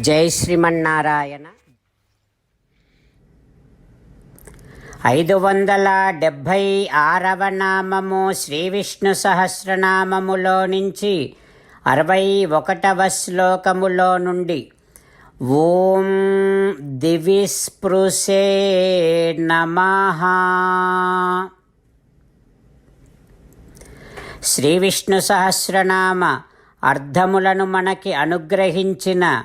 జై శ్రీమన్నారాయణ. ఐదు వందల డెబ్భై ఆరవ నామము శ్రీ విష్ణు సహస్రనామములో నుంచి అరవై ఒకటవ శ్లోకములో నుండి ఓం దివిస్పృశే నమః. శ్రీ విష్ణు సహస్రనామ అర్థములను మనకి అనుగ్రహించిన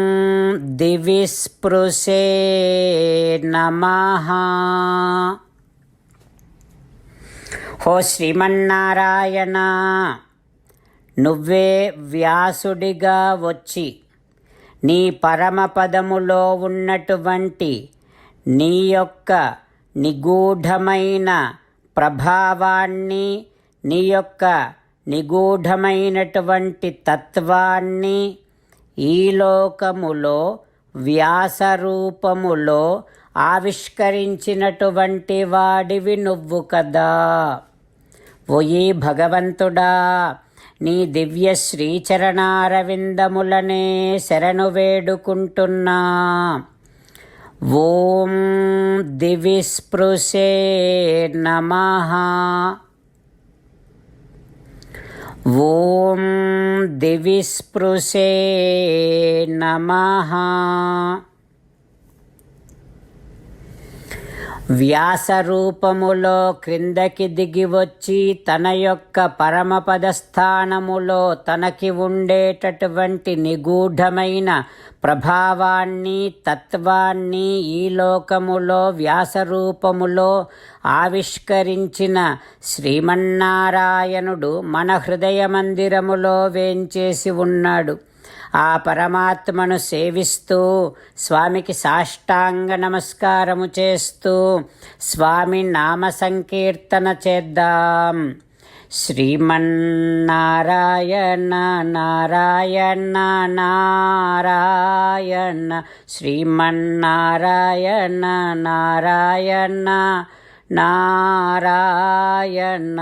దివిస్పృశే నమః. హో శ్రీమన్నారాయణ నువ్వే వ్యాసుడిగా వచ్చి నీ పరమపదములో ఉన్నటువంటి నీ యొక్క నిగూఢమైన ప్రభావాన్ని నీ యొక్క నిగూఢమైనటువంటి తత్వాన్ని ఈ లోకములో వ్యాసరూపములో ఆవిష్కరించినటువంటి వాడివి నువ్వు కదా. ఓయి భగవంతుడా నీ దివ్య శ్రీచరణారవిందములనే శరణు వేడుకుంటున్నా. ఓం దివిస్పృశే నమః. ఓం దివిస్పృశే నమః. వ్యాసరూపములో క్రిందకి దిగి వచ్చి తన యొక్క పరమపద స్థానములో తనకి ఉండేటటువంటి నిగూఢమైన ప్రభావాన్ని తత్వాన్ని ఈ లోకములో వ్యాసరూపములో ఆవిష్కరించిన శ్రీమన్నారాయణుడు మన హృదయ మందిరములో వేంచేసి ఉన్నాడు. ఆ పరమాత్మను సేవిస్తూ స్వామికి సాష్టాంగ నమస్కారము చేస్తూ స్వామి నామ సంకీర్తన చేద్దాం. శ్రీమన్నారాయణ నారాయణ నారాయణ శ్రీమన్నారాయణ నారాయణ నారాయణ.